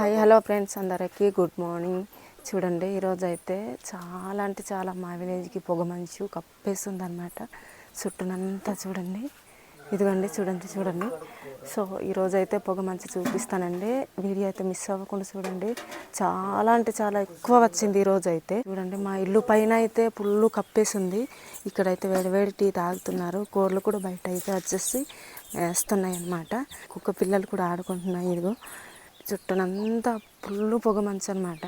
Hi hello friends అందరికీ. Good morning. చూడండి ఈరోజు అయితే చాలా అంటే చాలా మా విలేజ్కి పొగ మంచు కప్పేస్తుంది అనమాట చుట్టూనంతా చూడండి. ఇదిగోండి చూడండి చూడండి. సో ఈరోజు అయితే పొగ మంచు చూపిస్తానండి. వీడియో అయితే మిస్ అవ్వకుండా చూడండి. చాలా అంటే చాలా ఎక్కువ వచ్చింది ఈరోజు అయితే చూడండి మా ఇల్లు పైన అయితే పుల్లు కప్పేసింది. ఇక్కడైతే వేడివేడి టీ తాగుతున్నారు. కోళ్ళు కూడా బయట అయితే వచ్చేసి వేస్తున్నాయి అన్నమాట కుక్క పిల్లలు కూడా ఆడుకుంటున్నాయి ఇదిగో. చుట్టూనంతా ఫుల్ పొగ మంచు అనమాట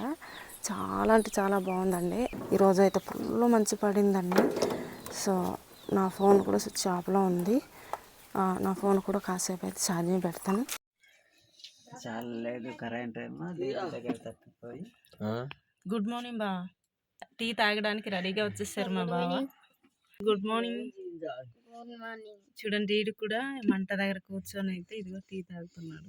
చాలా అంటే చాలా బాగుందండి. ఈరోజు అయితే ఫుల్ మంచు పడిందండి. సో నా ఫోన్ కూడా స్విచ్ ఆఫ్లో ఉంది. ఆ, నా ఫోన్ కూడా కాసేపు అయితే ఛార్జింగ్ పెడతాను. గుడ్ మార్నింగ్ బా. టీ తాగడానికి రెడీగా వచ్చేసారు మా బావ. Good morning. చూడండి వీడు కూడా మంట దగ్గర కూర్చొని అయితే ఇదిగో టీ తాగుతున్నాడు.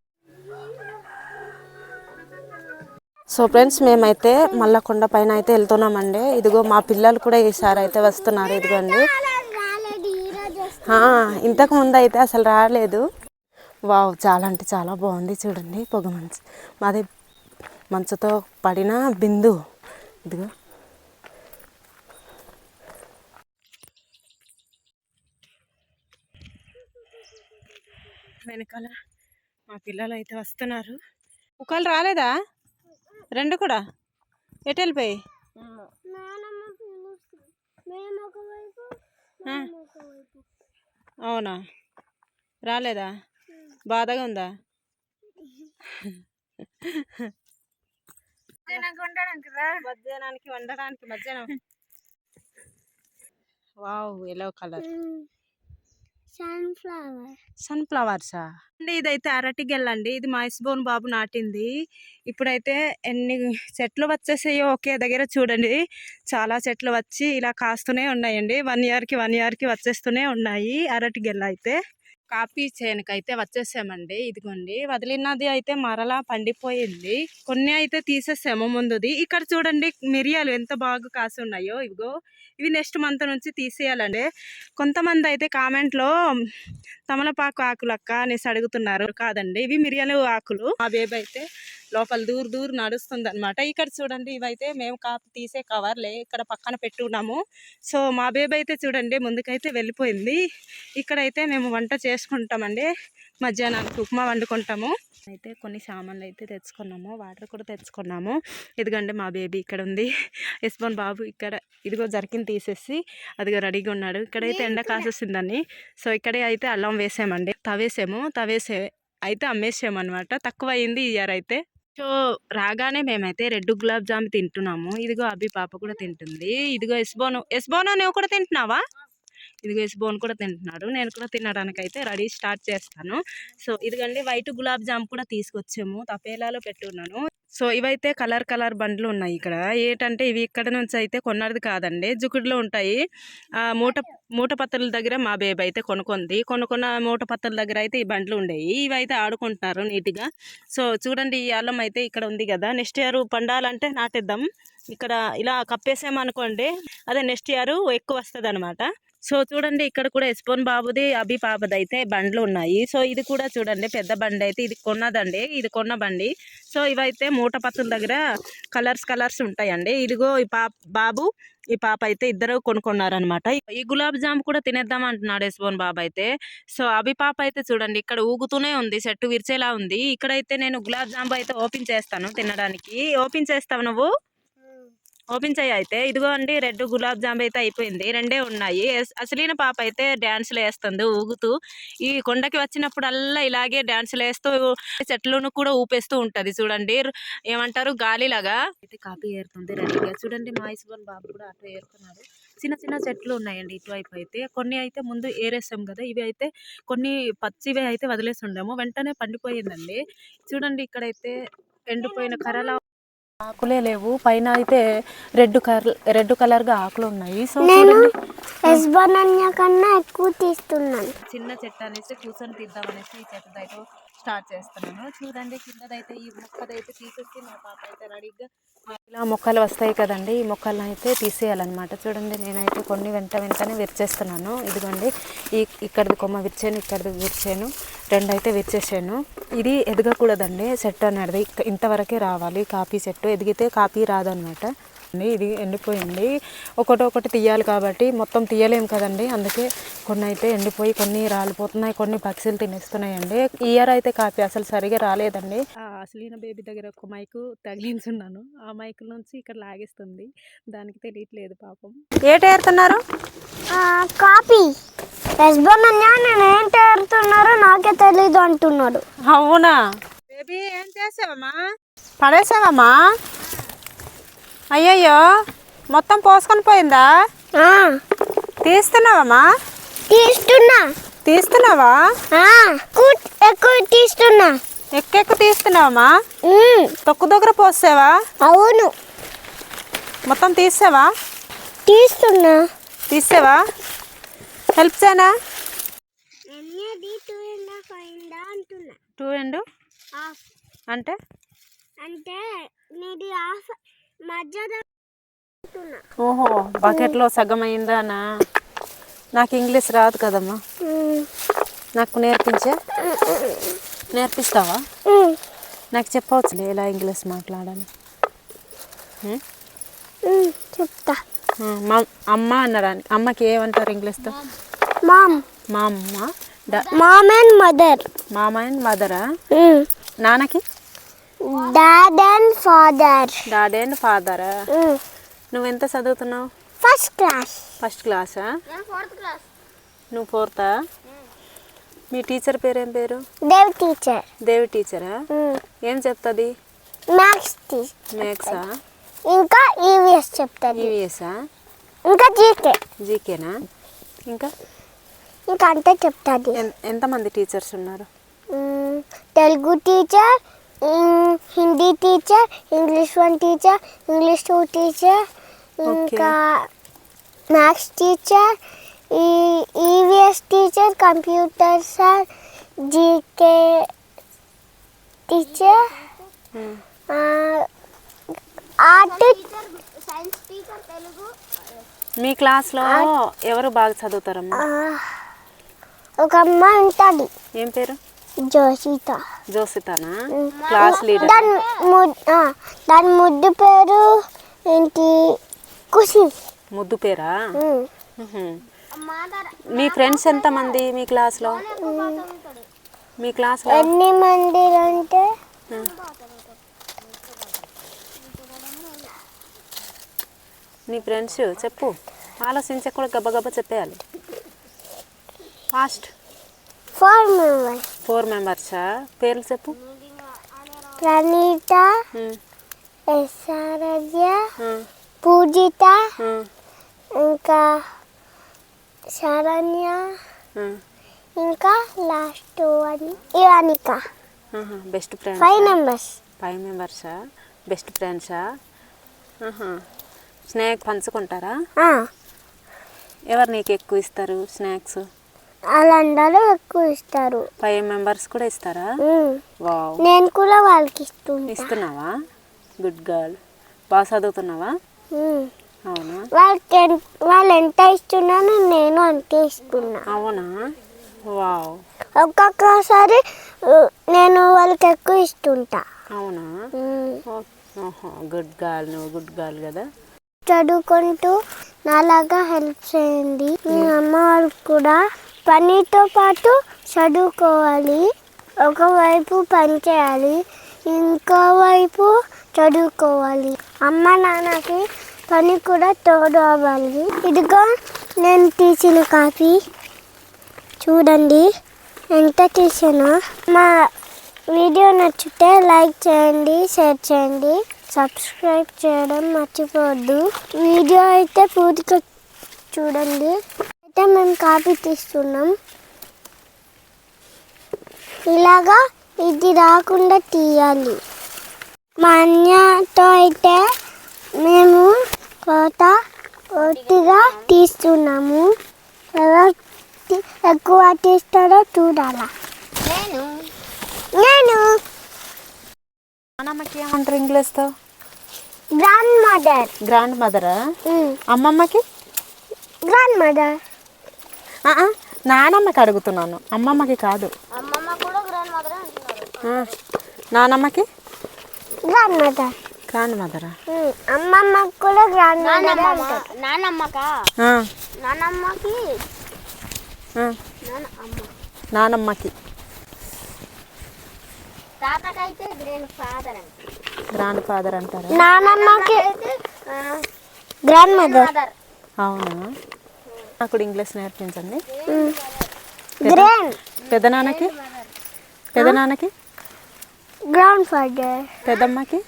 సో ఫ్రెండ్స్ మేమైతే మల్లకొండ పైన అయితే వెళ్తున్నామండి. ఇదిగో మా పిల్లలు కూడా ఈసారి అయితే వస్తున్నారు ఇదిగోండి. అండి ఇంతకు ముందు అయితే అసలు రాలేదు. వావ్ చాలా అంటే చాలా బాగుంది చూడండి పొగ మంచు. మాది మంచుతో పడిన బిందు. ఇదిగో. వెనకాల మా పిల్లలు అయితే వస్తున్నారు. ఒకళ్ళు రాలేదా? రెండు కూడా? ఎటు వెళ్ళిపోయి. అవునా? రాలేదా? బాధగా ఉందా? మధ్యాహ్నానికి వండడానికి మధ్యాహ్నం. Wow yellow colour sunflower. సన్ఫ్లవర్సా? అండి ఇదైతే అరటి గెల్లండి ఇది మహేష్బోన్ బాబు నాటింది. ఇప్పుడైతే ఎన్ని చెట్లు వచ్చేసాయో ఒకే దగ్గర చూడండి. చాలా చెట్లు వచ్చి ఇలా కాస్తూనే ఉన్నాయండి. వన్ ఇయర్కి వన్ ఇయర్కి వచ్చేస్తూనే ఉన్నాయి అరటి గెల్ల అయితే. కాఫీ చేనుకైతే వచ్చేసామండి. ఇదిగోండి. వదిలినది అయితే మరలా పండిపోయింది. కొన్ని అయితే తీసేసాము ముందుది. ఇక్కడ చూడండి మిరియాలు ఎంత బాగా కాసి ఉన్నాయో ఇదిగో. ఇవి నెక్స్ట్ మంత్ నుంచి తీసేయాలండి. కొంతమంది అయితే కామెంట్లో తమలపాకు ఆకులు అక్క అనేసి అడుగుతున్నారు. కాదండి ఇవి మిరియాలు ఆకులు. మా బేబీ అయితే లోపల దూరు దూరు నడుస్తుంది అనమాట ఇక్కడ చూడండి ఇవైతే మేము కాపు తీసే కవర్లే. ఇక్కడ పక్కన పెట్టుకున్నాము సో మా బేబీ అయితే చూడండి ముందుకైతే వెళ్ళిపోయింది. ఇక్కడైతే మేము వంట చేసుకుంటామండి. మధ్యాహ్నానికి ఉప్మా వండుకుంటాము. అయితే కొన్ని సామాన్లు అయితే తెచ్చుకున్నాము. వాటర్ కూడా తెచ్చుకున్నాము. ఇదిగోండి మా బేబీ ఇక్కడ ఉంది. యశ్వన్ బాబు ఇక్కడ ఇదిగో జర్కిన్ తీసేసి అదిగో రెడీగా ఉన్నాడు. ఇక్కడైతే ఎండ కాసేసిందని. సో ఇక్కడే అయితే అల్లం వేసామండి తవేసాము తవేసే అయితే అమ్మేసాము అనమాట తక్కువ అయింది ఈ ఇయర్ అయితే. సో రాగానే మేమైతే రెడ్ గులాబ్ జామ్ తింటున్నాము. ఇదిగో అభి పాప కూడా తింటుంది. ఇదిగో ఎస్బోను ఎస్బోను నువ్వు కూడా తింటున్నావా? ఇదిగో బోన్ కూడా తింటున్నాడు. నేను కూడా తినడానికి అయితే రెడీ స్టార్ట్ చేస్తాను. సో ఇదిగండి వైట్ గులాబ్ జామ్ కూడా తీసుకొచ్చాము. తపేలాలో పెట్టున్నాను. సో ఇవైతే కలర్ కలర్ బండ్లు ఉన్నాయి ఇక్కడ. ఏంటంటే ఇవి ఇక్కడ నుంచి అయితే కొన్నది కాదండి. జుకుడులో ఉంటాయి. మూట మూట పత్రుల దగ్గర మా బేబీ అయితే కొనుక్కుంది. కొనుక్కున్న మూట పత్రుల దగ్గర అయితే ఈ బండ్లు ఉండేవి ఇవి అయితే ఆడుకుంటున్నారు నీట్గా. సో చూడండి ఈ అల్లం అయితే ఇక్కడ ఉంది కదా. నెక్స్ట్ ఇయర్ పండాలంటే నాటేద్దాం. ఇక్కడ ఇలా కప్పేసామనుకోండి అదే నెక్స్ట్ ఇయర్ ఎక్కువ వస్తుంది అనమాట సో చూడండి ఇక్కడ కూడా ఎస్పోన్ బాబుది అభి పాపది అయితే బండ్లు ఉన్నాయి. సో ఇది కూడా చూడండి పెద్ద బండి అయితే ఇది కొన్నదండి. ఇది కొన్న బండి. సో ఇవైతే మూట పత్తుల దగ్గర కలర్స్ కలర్స్ ఉంటాయండి. ఇదిగో ఈ పాప బాబు ఈ పాప అయితే ఇద్దరు కొనుక్కున్నారనమాట ఈ గులాబ్ జామ్ కూడా తినేద్దాం అంటున్నాడు యశ్వన్ బాబు అయితే. సో అభి పాప అయితే చూడండి ఇక్కడ ఊగుతూనే ఉంది చెట్టు విరిచేలా ఉంది. ఇక్కడైతే నేను గులాబ్ జామ్ అయితే ఓపెన్ చేస్తాను తినడానికి. ఓపెన్ చేస్తావు నువ్వు? ఓపెన్ చేయి అయితే. ఇదిగో అండి రెడ్ గులాబ్ జామ్ అయితే అయిపోయింది. రెండే ఉన్నాయి. అసలైన పాప అయితే డ్యాన్స్లు వేస్తుంది ఊగుతూ. ఈ కొండకి వచ్చినప్పుడల్లా ఇలాగే డ్యాన్స్లు వేస్తూ చెట్లను కూడా ఊపేస్తూ ఉంటది. చూడండి ఏమంటారు గాలిలాగా. అయితే కాపీ ఏరుతుంది రెడ్గా. చూడండి మా ఇసుబన్ బాబు కూడా అటు ఏరుకున్నాడు చిన్న చిన్న చెట్లు ఉన్నాయండి ఇటువైపు అయితే. కొన్ని అయితే ముందు ఏరేసాం కదా ఇవి అయితే కొన్ని పచ్చివి అయితే వదిలేసి ఉండము. వెంటనే పండిపోయిందండి. చూడండి ఇక్కడైతే ఎండిపోయిన కర్రల ఆకులే లేవు. పైన అయితే రెడ్ కలర్ రెడ్ కలర్గా ఆకులు ఉన్నాయి. సో కన్నా ఎక్కువ తీస్తున్నాను. చిన్న చెట్టు అనేసి కూర్చొని తీద్దామనేసి ఈ చెట్టు అయితే స్టార్ట్ చేస్తున్నాను. చూడండి కిందదైతే ఈ మొక్కదైతే తీసేసి మా పాప అయితే రెడీగా ఇలా మొక్కలు వస్తాయి కదండి. ఈ మొక్కలను అయితే తీసేయాలన్నమాట. చూడండి నేనైతే కొన్ని వెంట వెంటనే విరిచేస్తున్నాను. ఇదిగోండి ఈ ఇక్కడిది కొమ్మ విరిచాను ఇక్కడిది విరిచాను రెండు అయితే విరిచేసాను. ఇది ఎదగకూడదండి. చెట్టు అనేది ఇంతవరకే రావాలి. కాఫీ చెట్టు ఎదిగితే కాఫీ రాదనమాట ఇది ఎండిపోయింది. ఒకటి ఒకటి తీయాలి కాబట్టి మొత్తం తీయలేం కదండి. అందుకే కొన్ని అయితే ఎండిపోయి కొన్ని రాలిపోతున్నాయి కొన్ని పక్షులు తినేస్తున్నాయండి. ఈ ఇయర్ అయితే కాపీ అసలు సరిగా రాలేదండి. అసలైన బేబీ దగ్గర ఒక మైకు తగిలించున్నాను. ఆ మైకు నుంచి ఇక్కడ లాగేస్తుంది. దానికి తెలియట్లేదు పాపం. ఏటేరుతున్నారు కాపీ. యశ్వనన్య నేను ఏం తేరుతున్నారో నాకే తెలీదు అంటున్నాడు. అవునా? బేబీ ఏం చేసావమ్మా? పడేసావమ్మా అయ్యయ్యో మొత్తం పోసుకొని పోయిందా? ఆ, తీస్తున్నావమ్మా? తీస్తున్నా. తీస్తున్నావా? ఆ, ఎక్కువ- తీస్తున్నా. ఎక్కెక్కు తీస్తున్నావమ్మా? తొక్కు దగ్గర పోసావా? అవును. మొత్తం తీసావా? తీస్తున్నా. తీసావా? హెల్ప్ చేయనా? టూ అండ్ అంటే? అంటే నీది ఆఫ్ మధ్యలో ఓహో బకెట్లో సగం అయిందానా? నాకు ఇంగ్లీష్ రాదు కదమ్మా. నాకు నేర్పించే? నేర్పిస్తావా? నాకు చెప్పవచ్చులే ఎలా ఇంగ్లీష్ మాట్లాడాలి. చెప్తా. అమ్మ అన్నరాని అమ్మకి ఏమంటారు ఇంగ్లీష్తో? మామ్. మా అమ్మ మామ్ అండ్ మదర్. మామ అండ్ మదరా. నాన్నకి? Dad and father daddy and ఫాదరా. నువ్వు ఎంత చదువుతున్నావు? ఫస్ట్ క్లాస్ ఫస్ట్ క్లాసా ఫోర్త్ క్లాస్ నువ్వు ఫోర్తా మీ టీచర్ పేరు ఏం పేరు దేవ్ టీచర్ దేవి టీచరా ఏం చెప్తుంది? మ్యాథ్స్ మ్యాథ్సా ఇంకా ఈవీఎస్ చెప్తుంది. ఈవీఎస్ఆ ఇంకా జీకే జీకేనా ఇంకా? ఇంకా అంతే చెప్తుంది. ఎంతమంది టీచర్స్ ఉన్నారు? Telugu teacher Hindi teacher English one teacher English two teacher ఇంకా మ్యాథ్స్ టీచర్ ఈ EVS teacher computer sir GK teacher. Art science teacher Telugu. మీ క్లాస్లో ఎవరు బాగా చదువుతారమ్మా? ఒక అమ్మాయి ఉంటుంది. ఏం పేరు? జోషిత. జోసితానా క్లాస్ లీడర్. దాని ముద్దు దాని ముద్దు పేరు ఏంటి? ఖుషి ముద్దు పేరా. మీ ఫ్రెండ్స్ ఎంతమంది మీ క్లాస్లో? మీ క్లాస్లో? ఎన్ని మంది అంటే? నీ ఫ్రెండ్స్ చెప్పు. ఆలోచించకుండా గబగబా చెప్పేయాలి. ఫాస్ట్ ఫోర్ మెంబర్స్ ఫోర్ మెంబర్సా? పేర్లు చెప్పు. ప్రణీత ఎస్ఆర్య పూజిత ఇంకా శరణ్య. ఇంకా last one Ivanika. Best friends five members five మెంబర్సా best ఫ్రెండ్సా. స్నాక్ పంచుకుంటారా? ఎవరు నీకు ఎక్కువ ఇస్తారు స్నాక్స్? వాళ్ళందరూ ఎక్కువ ఇస్తారు. ఫైవ్ మెంబర్స్ కూడా ఇస్తారా. వావ్ నేను కూడా వాళ్ళకి ఇస్తుంటా. ఇస్తున్నావా? గుడ్ గర్ల్ బాగా చదువుతున్నావా. అవునా? వాళ్ళకి వాళ్ళు ఎంత ఇస్తున్నానో నేను అంతే ఇస్తున్నా. అవునా? వావ్ ఒక్కొక్కసారి నేను వాళ్ళకి ఎక్కువ ఇస్తుంటా. అవునా? గుడ్ గర్ల్ నువ్వు గుడ్ గర్ల్ కదా? చదువుకుంటూ నాలాగా హెల్ప్ చేయండి. మీ అమ్మ వాళ్ళు కూడా పనితో పాటు చదువుకోవాలి. ఒకవైపు పని చేయాలి ఇంకోవైపు చదువుకోవాలి. అమ్మ నాన్నకి పని కూడా తోడు అవ్వాలి. ఇదిగో నేను తీసిన కాపీ చూడండి ఎంత తీసానో. మా వీడియో నచ్చితే లైక్ చేయండి షేర్ చేయండి. సబ్స్క్రైబ్ చేయడం మర్చిపోవద్దు. వీడియో అయితే పూర్తిగా చూడండి. అయితే మేము కాపీ తీస్తున్నాం. ఇలాగా ఇది రాకుండా తీయాలి. మా అన్నతో అయితే మేము కోత ఒట్టిగా తీస్తున్నాము. తీ- ఎక్కువ తీస్తారో చూడాలా. నేను. నేను. నానమ్మకి ఏమంటారు ఇంగ్లీష్తో గ్రాండ్ మదర్ గ్రాండ్ మదరా అమ్మమ్మకి? గ్రాండ్ మదర్ నానమ్మకి అడుగుతున్నాను. అమ్మమ్మకి కాదు. నానమ్మకి? Grand mother. గ్రాండ్ మదరా? అమ్మమ్మ కూడా గ్రాండ్ మదర్ అంటారు. నానమ్మకా? నానమ్మకి? ఆ, నాన్న అమ్మ. నానమ్మకి. తాతకైతే గ్రాండ్ ఫాదర్ గ్రాండ్ ఫాదర్ అంటారా? నానమ్మకి గ్రాండ్ మదర్. అవునా? నాకు ఇంగ్లీష్ నేర్పించండి. గ్రాండ్ పెద్దనాన్నకి పెద్దనాన్నకి గ్రాండ్ ఫాదర్ పెద్దమ్మకి.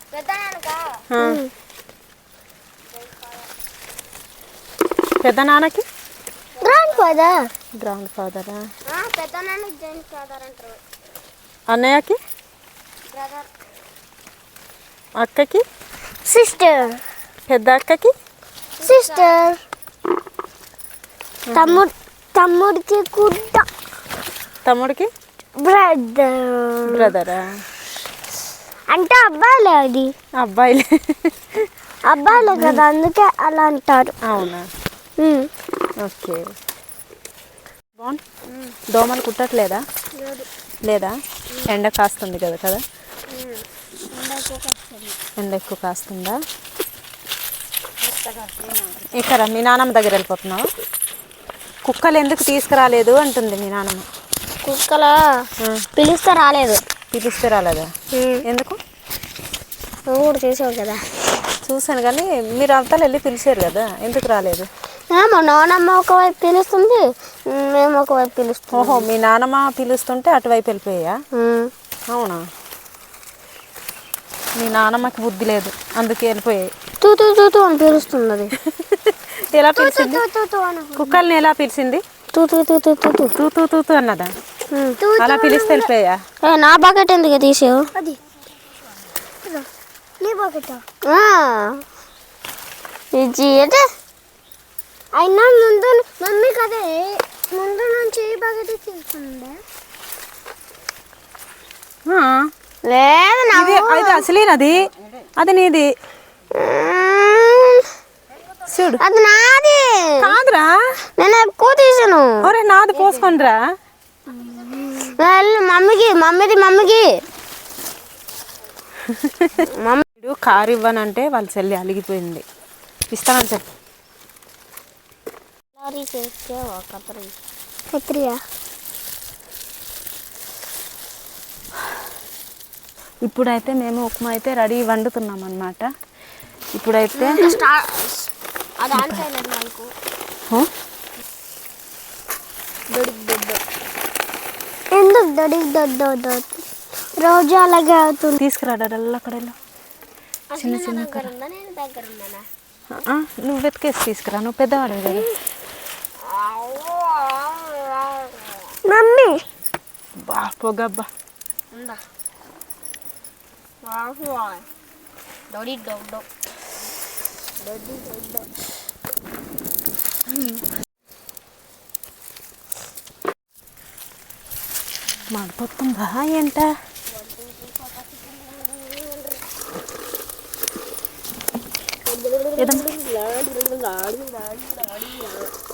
పెద్దనాన్నకి గ్రాండ్ ఫాదర్ గ్రాండ్ ఫాదరా అన్నయ్యకి? బ్రదర్ అక్కకి? సిస్టర్ పెద్ద అక్కకి? సిస్టర్ తమ్ముడు తమ్ముడికి కూడా తమ్ముడికి? బ్రదర్. బ్రదరా? అంటే అబ్బాయిలే అది. అబ్బాయిలే. అబ్బాయిలే కదా అందుకే అలా అంటారు. అవునా. ఓకే. బాగుంది దోమలు కుట్టట్లేదా? లేదా. ఎండ కాస్తుంది కదా కదా? ఎండ ఎక్కువ కాస్తుందా. ఇక్కడ మీ నాన్నమ్మ దగ్గర వెళ్ళిపోతున్నావు? కుక్కలు ఎందుకు తీసుకురాలేదు అంటుంది మీ నాన్నమ్మ. కుక్కల? పిలిస్తే రాలేదు. పిలిస్తే రాలేదా? ఎందుకు? నువ్వు కూడా చేసావు కదా. చూశాను కానీ మీరు అంతా వెళ్ళి పిలిచారు కదా ఎందుకు రాలేదు? ఏమో నానమ్మ ఒకవైపు పిలుస్తుంది మేము ఒకవైపు పిలుస్తాం ఓహో మీ నాన్నమ్మ పిలుస్తుంటే అటువైపు వెళ్ళిపోయా. అవునా? మీ నాన్నమ్మకి బుద్ధి లేదు అందుకే వెళ్ళిపోయాయి తూ తూ తూ తూ అని పిలుస్తుంది అది ఎలా పిలిచింది కుక్కల్ని ఎలా పిలిచింది తూ తూ తూ తూ తూ తూ తూ తూ తూ తూ అన్నదా. అలా పిలిస్తే వెళ్ళిపోయా ఏ, నా బకెట్ ఎందుకు తీసావు అది నీ బకెట్ ఇది అంటే అయినా ముందు మమ్మీ కదే ముందు నుంచి ఈ బకెట్ లేదు ఇది అది అసలేనది అది? నీది. చూడు. అది నాది. కాదురా. నేను ఎక్కువ తీసాను ఒరే నాది పోసుకోండిరా మమ్మీకి మమ్మీది మమ్మీకి. మమ్మీ కారు ఇవ్వనంటే వాళ్ళ చెల్లి అలిగిపోయింది. ఇస్తానని చెప్పు. కత్రియా ఇప్పుడైతే మేము ఉప్మా అయితే రెడీ వండుతున్నాం అనమాట ఇప్పుడైతే అది ఆన్ చేయలేదు నాకు హ? ఎందుకు రోజు అలాగే అవుతుంది. తీసుకురా డల్లా అక్కడ. చిన్న చిన్న నువ్వు వెతికేసి తీసుకురా నువ్వు పెద్దవాడు కదా. మమ్మీ! బా పొగబ్బా. quá rồi. Đó đi đâu đâu đó đi đâu đâu mà tốt không phải em ta. Hãy subscribe cho kênh Ghiền Mì Gõ Để không bỏ lỡ những video hấp dẫn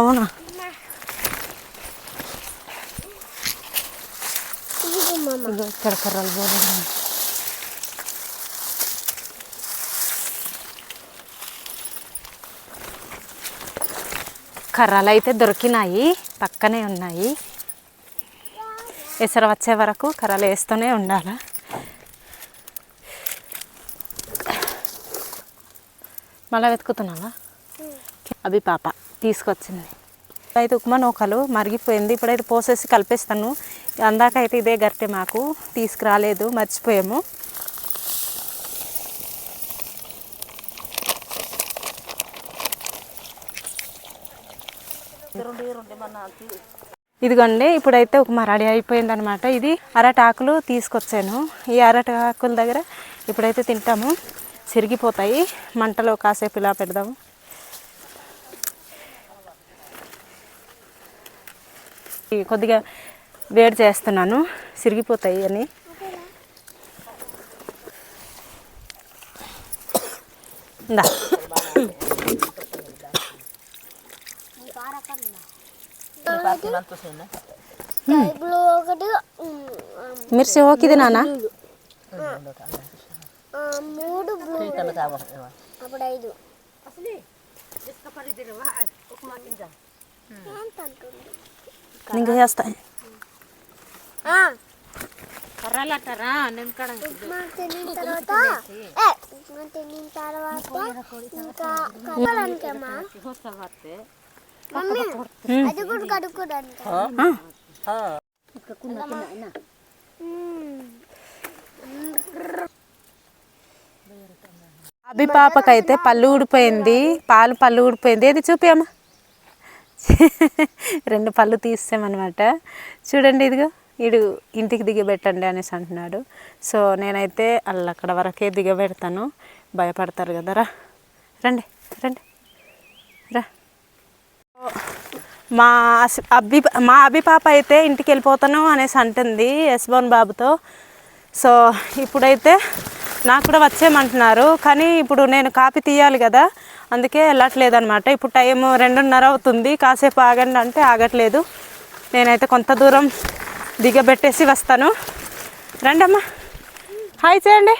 అవునా ఇక్కడ కర్రలు కర్రలు అయితే దొరికినాయి పక్కనే ఉన్నాయి. ఎసర వచ్చే వరకు కర్రలు వేస్తూనే ఉండాలి? మళ్ళా వెతుకుతున్నావా? అవి పాప. తీసుకొచ్చింది. అయితే ఉప్మా నూకలు మరిగిపోయింది. ఇప్పుడైతే పోసేసి కలిపేస్తాను. అందాక అయితే ఇదే గరిటె మాకు. తీసుకురాలేదు మర్చిపోయాము. ఇదిగోండి ఇప్పుడైతే ఉప్మా రెడీ అయిపోయింది అనమాట ఇది అరటాకులు తీసుకొచ్చాను. ఈ అరటాకుల దగ్గర ఇప్పుడైతే తింటాము. సిరిగిపోతాయి మంటలో కాసేపు ఇలా పెడదాము. కొద్దిగా వేడి చేస్తున్నాను సిరిగిపోతాయి అని ఇందా మిర్చి ఓకిది నాన్న ఆ, మూడు అప్పుడు ఐదు అంటుంది? ఇంకా చేస్తా. ఆ. ఉప్మా తినిన తర్వాత ఏ, ఉప్మా తినిన తర్వాత ఇంకా కలవడానికేమా మమ్మీ అది కూడా కడుక్కోడానికి అభి పాపకైతే పళ్ళు ఊడిపోయింది. పాలు పళ్ళు ఊడిపోయింది. ఏది చూపియమ్మా? రెండు పళ్ళు తీస్తామన్నమాట చూడండి ఇదిగో ఇడు ఇంటికి దిగబెట్టండి అనేసి అంటున్నాడు. సో నేనైతే వాళ్ళు అక్కడ వరకే దిగబెడతాను. భయపడతారు కదా రా. రండి రండి. రా. మా అబ్బి మా అబ్బి పాప అయితే ఇంటికి వెళ్ళిపోతాను అనేసి అంటుంది యశ్వన్ బాబుతో. సో ఇప్పుడైతే నాకు కూడా వచ్చేయమంటున్నారు. కానీ ఇప్పుడు నేను కాపీ తీయాలి కదా అందుకే వెళ్ళట్లేదు అనమాట ఇప్పుడు టైం రెండున్నర అవుతుంది. కాసేపు ఆగండి అంటే ఆగట్లేదు. నేనైతే కొంత దూరం దిగబెట్టేసి వస్తాను. రండి అమ్మా హాయ్ చేయండి.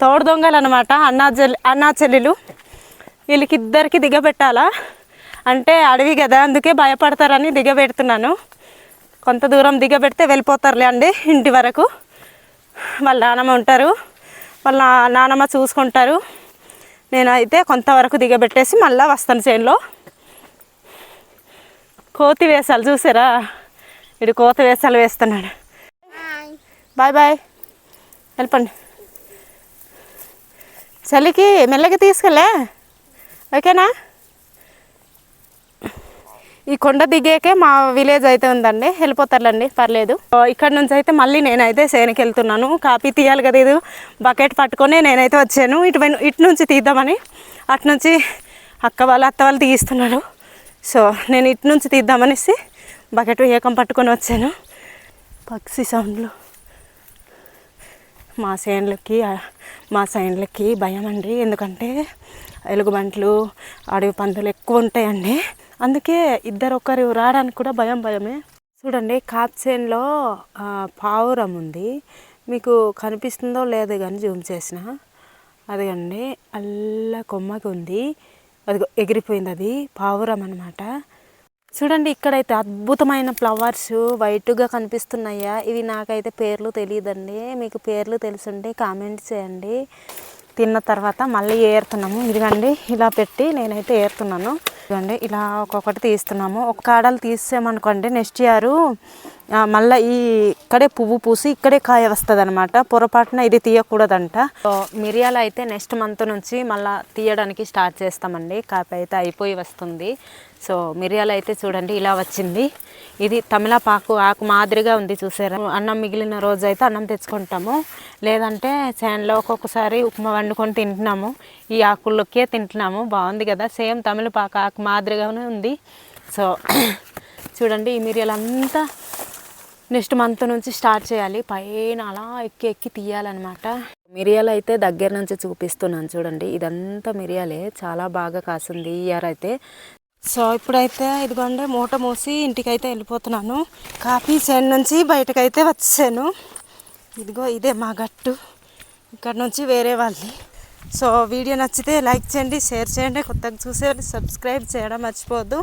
తోడు దొంగలు అనమాట అన్నా చెల్లి అన్నా చెల్లెలు. వీళ్ళకి ఇద్దరికి దిగబెట్టాలా? అంటే అడవి కదా అందుకే భయపడతారని దిగబెడుతున్నాను. కొంత దూరం దిగబెడితే వెళ్ళిపోతారులే అండి ఇంటి వరకు. వాళ్ళ నానమ్మ ఉంటారు. వాళ్ళ నానమ్మ చూసుకుంటారు. నేను అయితే కొంతవరకు దిగబెట్టేసి మళ్ళీ వస్తాను చేనులో. కోతి వేసాలు చూసారా? ఇడు కోతి వేసాలు వేస్తున్నాడు. Bye bye. వెళ్ళిపోండి. చలికి మెల్లగా తీసుకెళ్ళే. ఓకేనా? ఈ కొండ దిగేకే మా విలేజ్ అయితే ఉందండి. వెళ్ళిపోతారులండి పర్లేదు. ఇక్కడ నుంచి అయితే మళ్ళీ నేనైతే సేనకి వెళ్తున్నాను. కాపీ తీయాలి కదా ఇది. బకెట్ పట్టుకొని నేనైతే వచ్చాను. ఇటు ఇటు నుంచి తీద్దామని. అటు నుంచి అక్క వాళ్ళు అత్త వాళ్ళు తీస్తున్నారు సో నేను ఇటు నుంచి తీద్దామనేసి బకెట్ ఏకం పట్టుకొని వచ్చాను. పక్షి సౌండ్లు. మా సైన్లకి మా సైన్లకి భయం అండి. ఎందుకంటే ఎలుగుబంట్లు అడవి పందులు ఎక్కువ ఉంటాయండి. అందుకే ఇద్దరు ఒకరు రావడానికి కూడా భయం భయమే. చూడండి కాప్సేన్లో పావురం ఉంది. మీకు కనిపిస్తుందో లేదో కానీ జూమ్ చేసిన. అదిగండి అల్ల కొమ్మకి ఉంది. అది ఎగిరిపోయింది అది పావురం అనమాట చూడండి ఇక్కడైతే అద్భుతమైన ఫ్లవర్స్ వైట్గా కనిపిస్తున్నాయా? ఇవి నాకైతే పేర్లు తెలియదండి మీకు పేర్లు తెలుసుంటే కామెంట్ చేయండి. తిన్న తర్వాత మళ్ళీ ఏరుతున్నాము. ఇదిగండి ఇలా పెట్టి నేనైతే ఏరుతున్నాను. ఇదిగండి ఇలా ఒక్కొక్కటి తీస్తున్నాము. ఒక కాడలు తీసామనుకోండి నెక్స్ట్ ఇయర్ మళ్ళీ ఈ ఇక్కడే పువ్వు పూసి ఇక్కడే కాయ వస్తుంది అనమాట పొరపాటున ఇది తీయకూడదంట. మిరియాలు అయితే నెక్స్ట్ మంత్ నుంచి మళ్ళీ తీయడానికి స్టార్ట్ చేస్తామండి. కాపీ అయితే అయిపోయి వస్తుంది. సో మిరియాలు అయితే చూడండి ఇలా వచ్చింది. ఇది తమిళపాకు ఆకు మాదిరిగా ఉంది చూసారా? అన్నం మిగిలిన రోజు అయితే అన్నం తెచ్చుకుంటాము. లేదంటే చేనులో ఒక్కొక్కసారి ఉప్మా వండుకొని తింటున్నాము. ఈ ఆకుల్లోకే తింటున్నాము. బాగుంది కదా? సేమ్ తమిళపాకు ఆకు మాదిరిగానే ఉంది. సో చూడండి ఈ మిరియాలు అంతా నెక్స్ట్ మంత్ నుంచి స్టార్ట్ చేయాలి. పైన అలా ఎక్కి ఎక్కి తీయాలన్నమాట. మిరియాలు అయితే దగ్గర నుంచి చూపిస్తున్నాను చూడండి. ఇదంతా మిరియాలే. చాలా బాగా కాసింది ఈ ఇయర్ అయితే. సో ఇప్పుడైతే ఇదిగోండి మూట మూసి ఇంటికైతే వెళ్ళిపోతున్నాను. కాఫీ చేను నుంచి బయటకైతే వచ్చాను. ఇదిగో ఇదే మా గట్టు. ఇక్కడ నుంచి వేరే వాళ్ళని సో వీడియో నచ్చితే లైక్ చేయండి షేర్ చేయండి కొత్తగా చూసే సబ్స్క్రైబ్ చేయడం మర్చిపోవద్దు.